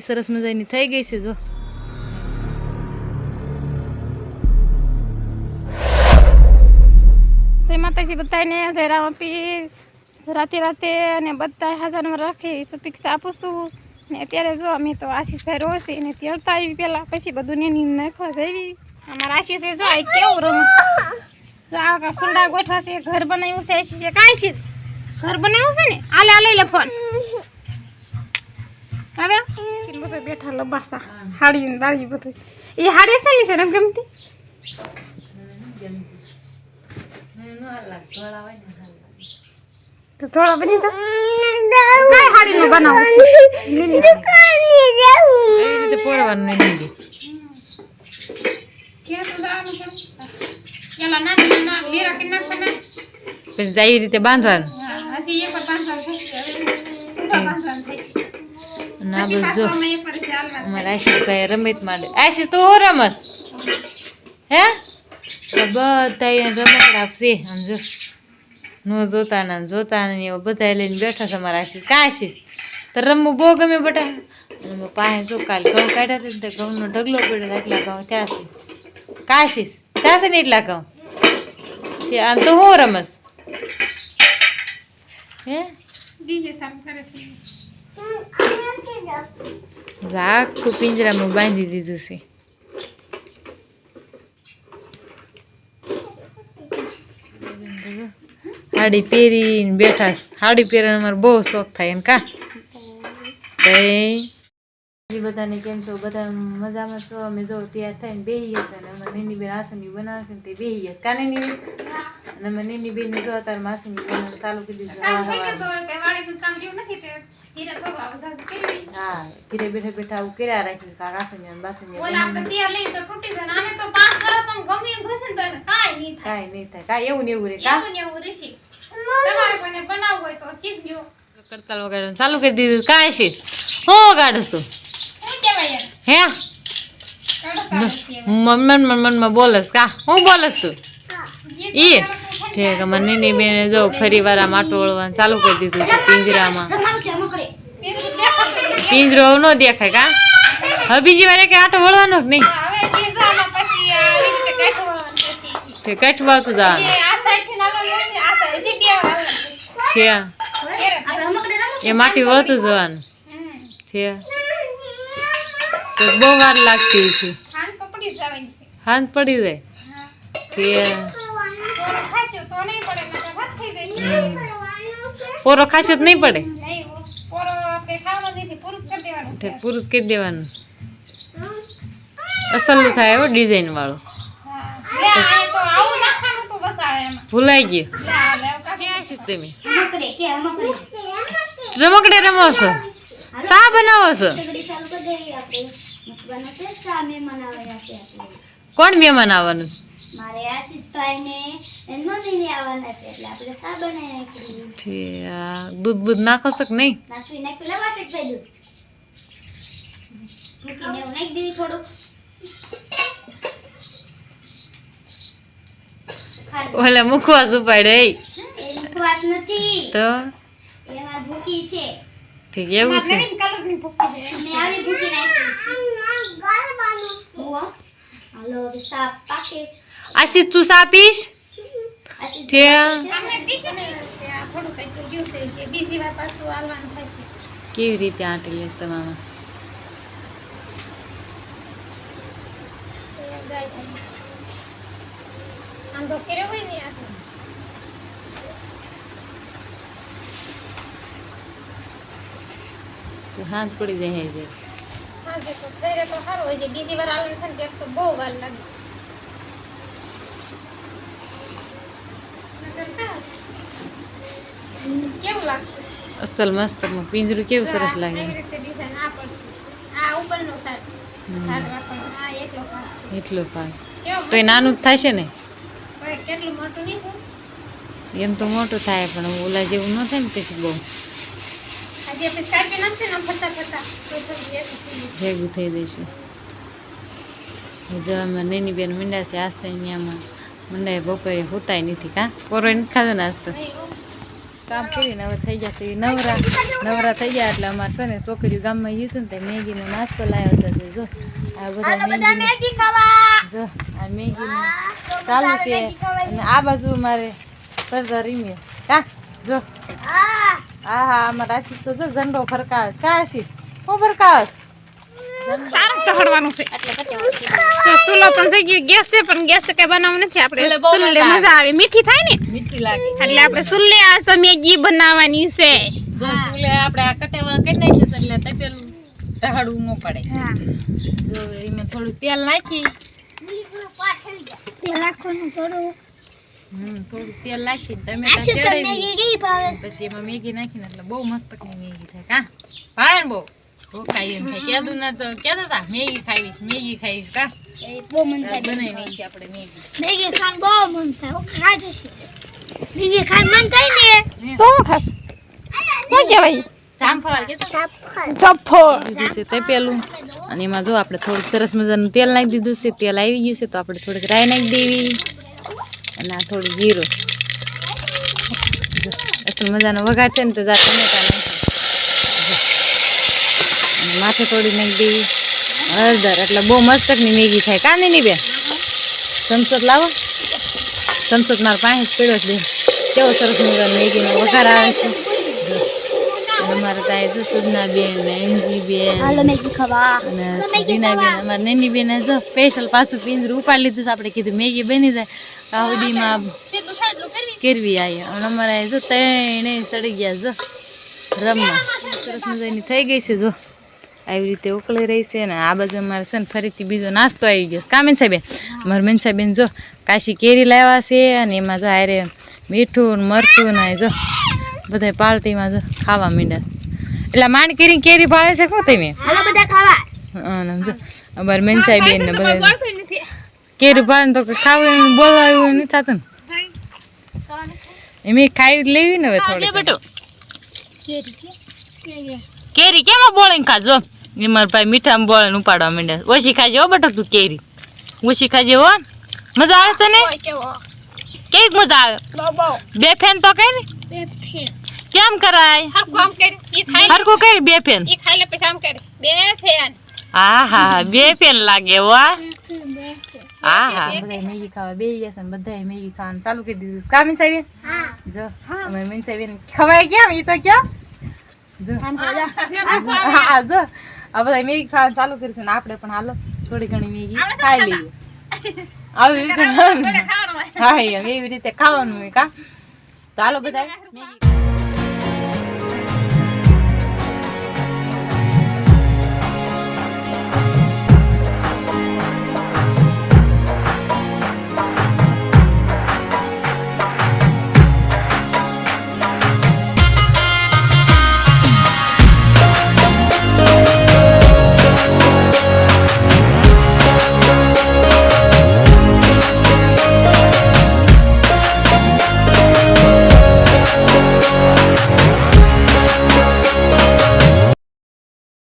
સરસ મજાની થઈ ગઈ છે જો. માતાજી બધાને જય રામ પીર રાતે રાતે અને બધા હાજરમાં રાખી સુપિક્ષા આપું છું. ને અત્યારે જો અમે તો આશીષભાઈ રોજ છે ને તેડતા આવી પહેલાં પછી બધું ને નાખવા જઈ અમારા આશીષે જો કેવું રમ જો આ કા કુંડા ગોઠવા છે ઘર બનાવ્યું છે આશીષે કાંઈ આશીષ ઘર બનાવ્યું છે ને? આલે આલે લે ફોન. હવે બધું બેઠા લબાસા હાડી ને દાળી બધું. એ હાડી છે ને રમ ગમતી? તો થોડા બની તો કઈ હાડીનું બનાવું. રીતે પોરવાનું નહીં નીંદી તો જવાનું પણ પેલા નાના નાના લીરા કે નાખવાના પછી જાય રીતે બાંધવાનું. હજી એક બાંધવાનું પછી બધું. અમારે આશીષભાઈ રમત માંડે આશીષ તો રમત? હે? બધા રમત આપશે. સમજો નો જોતા ના જોતા ને એવા બધા લઈને બેઠા છે મારા આશીષ. કાં આશીષ? તો રમવું બહુ ગમે બટા. અને પાસે જો કાલ ઘઉં કાઢ્યા હતા ઘઉંનો ઢગલો પડ્યો એટલા ઘઉં ત્યાં છે. કા ત્યાં ને એટલા કહું. આમ તો હું રમસ. હે? આખું પિંજરામાં બાંધી દીધું છે. સાડી પહેરીને બેઠા હાડી પહેરવાનો અમારે બહુ શોખ થાય એમ કા? બધાને કેમ છો? બધા મજામાં છો? અમે જો તૈયાર થઈને બેસી છે અને અમે નીની બેન આસની બનાવશે ને તે બેસી છે. કાને ની અને અમે નીની બેન જો અત્યારે માસીની બનાવવાનું ચાલુ કરી દીધું કઈ હા ઘરે બેઠા બેઠા આવું કર્યા રાખી કાકા આસની અને બાસની ઓલા આપણે તૈયાર લઈએ તો તૂટી જાય આને તો પાંચ કરો તો ગમે એમ થશે તો એને કાંઈ નહીં થાય. કાંઈ નહીં થાય. કાંઈ એવું ને એવું રે કા? એવું ને એવું રહેશે. તમારે કોઈને બનાવવું હોય તો શીખજો. કરતાલ વગાડવાનું ચાલુ કરી દીધું. કાંઈ છે હો ગાડસ તું? હે. મન મન મનમાં બોલસ કા? હું બોલસ તું? ઈ? ઠીક મને ની બેને જો ફરી વાર આમ આટો વળવાનું ચાલુ કરી દીધું છે પિંજરામાં. પિંજરો ન દેખાય કા? હવે બીજી વાર કે આટો ઓળવાનો કે નહીં? હવે બીજું આમાં પછી આ રીતે કાઢવાનું પછી. તે કઠવાતું જે જવાનું આ આ એ માટી વળતું જવાનું. છે તો બહુ વાર લાગતી છે. ખાંડ પડી છે. જાય. છે. પોરો ખાશો તો નહીં પડે પુરુષ પોરો આપણે ખાવાનો નથી, પૂરું કરી દેવાનું છે. અસલું થાય એવો ડિઝાઇન વાળો. ભૂલાઈ ગયું. લે, આ લે, આ કાઢી. ક્યાં છીએ રમો છો છો કોણ મહેમાન આવવાનું? મારે આશીષભાઈ ને એનો લઈને આવવાના છે એટલે આપણે સા બનાવી નાખ્યું આ દૂધ બૂધ નાખો છો કે નહીં? નાખી નાખ્યું લેવા આશીષભાઈ દૂધ. મૂકીને નાખી દીધું થોડુંક. ઓલા મુખવાસ ઉપાડે એ. મુખવાસ નથી. તો? એમાં ભૂકી છે. ઠીક એવું છે. આશીષ તું સા પીશ? આશીષ છે આમે બીજું બનાવ્યું છે. આ થોડુંક એટલું ગયું છે. જે બીજી વાર થશે. કેવી રીતે આંટી લેસ તમામાં તો એ જાય છે. આમ તો કર્યો હોય ને તો પડી જાય છે. હા, તો સારું હોય છે. બીજી વાર આવે ને તો બહુ વાર લાગે. કેવું લાગશે? અસલ મસ્ત પિંજરું કેવું સરસ લાગે. એટલો કેવો તો એ નાનું જ થશે ને? કેટલું મોટું એમ તો મોટું થાય પણ ઓલા જેવું ન થાય ને પછી બહુ. ભેગું થઈ જશે. જો અમે નાની બેન મીંડા છે આસ્તે અહીંયામાં મંડાએ બપોરે હોતાય નથી કાં? પોરો નથી ખાધો ને આસ્તો નહીં, હો. કામ કરીને હવે થઈ ગયા છે નવરા નવરા થઈ ગયા એટલે અમારે છે ને છોકરીઓ ગામમાં ગયું હતું ને તે મેગીનો નાસ્તો લાવ્યો હતો તે જો આ બધા મેગી જો આ મેગીનું ચાલુ છે. અને આ બાજુ મારે સરદાર રીમે કા? જો. હા હા અમારા આશીષ તો જો ઝંડો ફરકાવે. કા આશીષ હું ફરકાવે છે. ચૂલો પણ થઈ ગયો ગેસ છે પણ ગેસ કઈ બનાવવું નથી. આપણે ચૂલે મજા આવે. મીઠી થાય ને? મીઠી લાગે. એટલે આપણે ચૂલે આ સ મેગી બનાવવાની છે. ચૂલે આપણે આ કટેવા કરી એટલે તપેલું ટહાડવું ન પડે. હા. જો એમાં થોડું તેલ નાખી. તેલ નાખવાનું થોડું. હમ થોડું તેલ નાખી ટમેટા ચડાવી પછી એમાં મેગી નાખીને એટલે બહુ મસ્ત મેગી થાય. કા ભાવે બહુ? બહુ એમ થાય. કહેતું ના તો કહેતા હતા મેગી ખાવીશ મેગી ખાવીશ કા બહુ મન થાય. બનાવી નાખી આપણે મેગી. મેગી ખાન બહુ મન થાય. હું ખાઈ મેગી ખાન મન થાય ને. તો ખાસ શું કહેવાય? જામફળ કહેતા જફ્ફર દીધું છે તે પેલું અને એમાં જો આપણે થોડુંક સરસ મજાનું તેલ નાખી દીધું છે તેલ આવી ગયું છે તો આપણે થોડીક રાઈ નાખી દેવી. અને આ થોડું જીરું. અસલ મજાનો વઘાર છે ને તો જા ટમેટા નાખી માથે થોડી નાખી દેવી હળદર એટલે બહુ મસ્તકની મેગી થાય. કાં નહીં બેન? સંસદ લાવો. સંસદ મારો પાસે જ પડ્યો છે કેવો સરસ મજાનો મેગીનો વઘાર આવે છે. અમારે ત્યાં જો સુજના બેન ને એનજી બેન. અને સુધીના બેન અમારે નેની બેન જો સ્પેશિયલ પાછું પિંજરું ઉપાડી લીધું છે. આપણે કીધું મેગી બની જાય. કાવડીમાં કેરવી. આવી અને અમારે જો ત્રણે સડી ગયા જો રમવા. સરસ મજાની થઈ ગઈ છે જો. આવી રીતે ઉકળી રહી છે ને આ બાજુ અમારે છે ને ફરીથી બીજો નાસ્તો આવી ગયો કામિન મેનસાબેન અમારે મેનસાબેન જો કાશી કેરી લાવ્યા છે અને એમાં જો હારે મીઠું ને મરચું ને જો બધા પાર્ટીમાં જો ખાવા માંડ્યા એટલે માંડ કેરી કેરી ભાવે છે શું તમે? બધા ખાવા. અમારે મેનસાઈ બેન ને બધા કેરી ભાવે તો ખાવું એમ બોલાવ્યું નહીં થતું ને. એમ ખાઈ લેવી ને હવે થોડી બેટો. કેરી કેમ બોળીને ખાજો? એ મારા ભાઈ મીઠામાં બોળીને ઉપાડવા માંડ્યા. ઓછી ખાજે હો બેટો તું કેરી. ઓછી ખાજે હો. મજા આવે તને? કેવી? મજા આવે? બે ફેન તો કઈ કેમ કરાય? આમ કરી. બે ફેન? ઈ ખાઈ લે પછી આમ કરી. બે ફેન. હા હા બે ફેન લાગે વાહ હા હા. બધા મેગી ખાવા બે ગયા છે બધા મેગી ખાવાનું ચાલુ કરી દીધું કા જો અમે ખવાય ઈ તો ક્યાં? જો. હા જો. આ બધા મેગી ખાવાનું ચાલુ કરી છે ને આપણે પણ હાલો થોડી ઘણી મેગી ખાઈ લઈએ. આવી રીતે હા એવી રીતે ખાવાનું કા. તો હાલો બધા મેગી